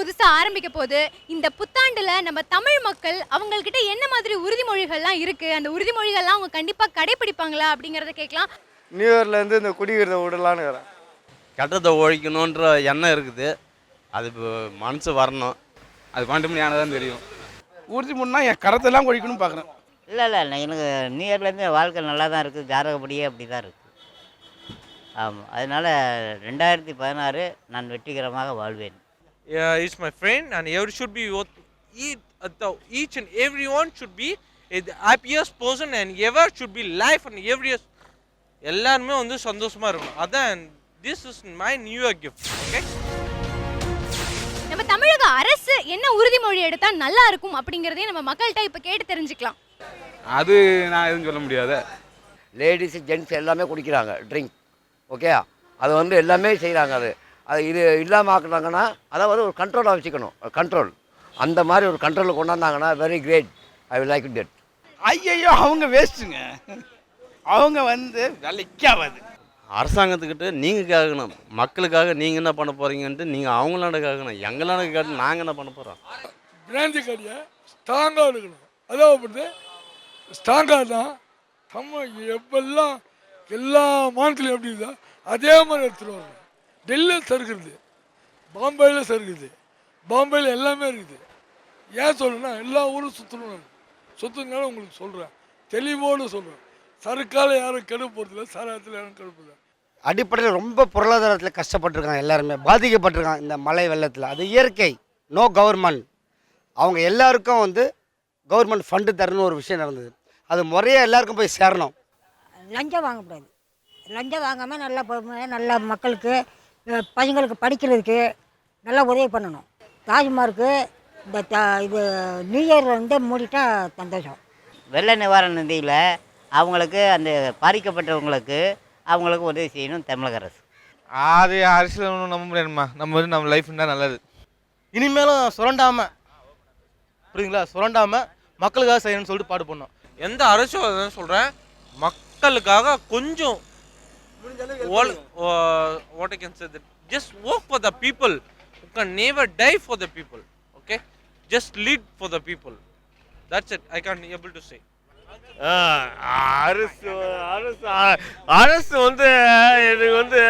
புதுசா ஆரம்பிக்க போகுது இந்த புத்தாண்டுல நம்ம தமிழ் மக்கள் அவங்கக்கிட்ட என்ன மாதிரி உறுதிமொழிகள்லாம் இருக்கு? அந்த உறுதிமொழிகள்லாம் அவங்க கண்டிப்பா கடைபிடிப்பாங்களா அப்படிங்கறத கேட்கலாம். நியூ இயர்லேருந்து இந்த குடிக்கிறத விடலான்னு இருக்கிறேன் கட்டத்தை ஒழிக்கணுன்ற எண்ணம் இருக்குது. அது இப்போ மனசு வரணும். அது பன்னெண்டு மணி ஆனால் தான் தெரியும் முன்னா என் கரத்தெல்லாம் கொழிக்கணும்னு பார்க்குறேன். இல்லை இல்லை நான் எனக்கு நியூ இயர்லேருந்து வாழ்க்கை நல்லா தான் இருக்குது ஜாதகப்படியே அப்படி தான் இருக்குது ஆமாம் அதனால் ரெண்டாயிரத்தி பதினாறு நான் வெற்றிகரமாக வாழ்வேன். Uh, is my friend and every should be what each, uh, the, each and everyone should be a the happiest person and ever should be life and every எல்லாருமே வந்து சந்தோஷமா இருக்கணும். அதான் this is my new year gift okay நம்ம தமிழக அரசு என்ன உறுதிமொழி எடுத்தா நல்லா இருக்கும் அப்படிங்கறதையும் நம்ம மக்கள்கிட்ட இப்ப கேட்டு தெரிஞ்சுக்கலாம். அது நான் எதுவும் சொல்ல முடியாது. லேடிஸ் ஜென்ட்ஸ் எல்லாமே குடிக்கிறாங்க ட்ரிங்க் ஓகே அது வந்து எல்லாமே செய்கிறாங்க அது. அது இது இல்லாமல் ஆக்குனாங்கன்னா அதாவது ஒரு கண்ட்ரோலாக வச்சுக்கணும். கண்ட்ரோல் அந்த மாதிரி ஒரு கண்ட்ரோலில் கொண்டாந்தாங்கன்னா very great I will like dead ஐயையோ அவங்க வேஸ்ட்டுங்க. அவங்க வந்து வேலைக்காவது. அரசாங்கத்துக்கிட்ட நீங்கள் கேட்கணும். மக்களுக்காக நீங்கள் என்ன பண்ண போகிறீங்கன்ட்டு நீங்கள் அவங்களாண்ட கேட்கணும். எங்களாண்ட கேட்டு நாங்கள் என்ன பண்ண போகிறோம் பிராந்தி கடையை ஸ்ட்ராங்காக எடுக்கணும். அதான் வந்து ஸ்ட்ராங்காக தான் நம்ம எப்பெல்லாம் எல்லா மாநிலத்திலும் எப்படி இருக்குதோ அதே மாதிரி எடுத்துகிட்டு வரணும். டெல்லியில் சறுக்குது பாம்பேயில் சறுக்குது பாம்பேயில் எல்லாமே இருக்குது. ஏன் சொல்லுன்னா எல்லா ஊரும் சுற்றணும் சுற்றுனால உங்களுக்கு சொல்கிறேன் தெளிவோடு சொல்கிறேன் சறுக்கால யாரும் கெடு போகிறதில்ல சாராயத்தில் யாரும் கெடுப்பதில்லை அடிப்படையில் ரொம்ப பொருளாதாரத்தில் கஷ்டப்பட்டிருக்காங்க எல்லாருமே. பாதிக்கப்பட்டிருக்காங்க இந்த மழை வெள்ளத்தில். அது இயற்கை. நோ கவர்மெண்ட் அவங்க எல்லாருக்கும் வந்து கவர்மெண்ட் ஃபண்டு தரணும்னு ஒரு விஷயம் நடந்தது. அது முறையாக எல்லாருக்கும் போய் சேரணும். லஞ்சம் வாங்கக்கூடாது. லஞ்சம் வாங்காமல் நல்லா நல்லா மக்களுக்கு பையங்களுக்கு படிக்கிறதுக்கு நல்லா உதவி பண்ணணும். தாஜ்மார்க்கு இந்த த இது நியூ இயர் வந்து மூடிட்டா சந்தோஷம். வெள்ள நிவாரண நிதியில் அவங்களுக்கு அந்த பாதிக்கப்பட்டவங்களுக்கு அவங்களுக்கு உதவி செய்யணும் தமிழக அரசு. அது அரசியல் ஒன்றும் நம்ப முடியாதுமா நம்ம வந்து நம்ம லைஃப் தான் நல்லது. இனிமேலும் சுரண்டாம புரியுங்களா சுரண்டாம மக்களுக்காக செய்யணும்னு சொல்லிட்டு பாடு பண்ணோம் எந்த அரசும் சொல்கிறேன் மக்களுக்காக கொஞ்சம் what I can say that just work for the people you can never die for the people okay just lead for the people that's it I can able to say அரசு அரசு அரசு வந்து எனக்கு வந்து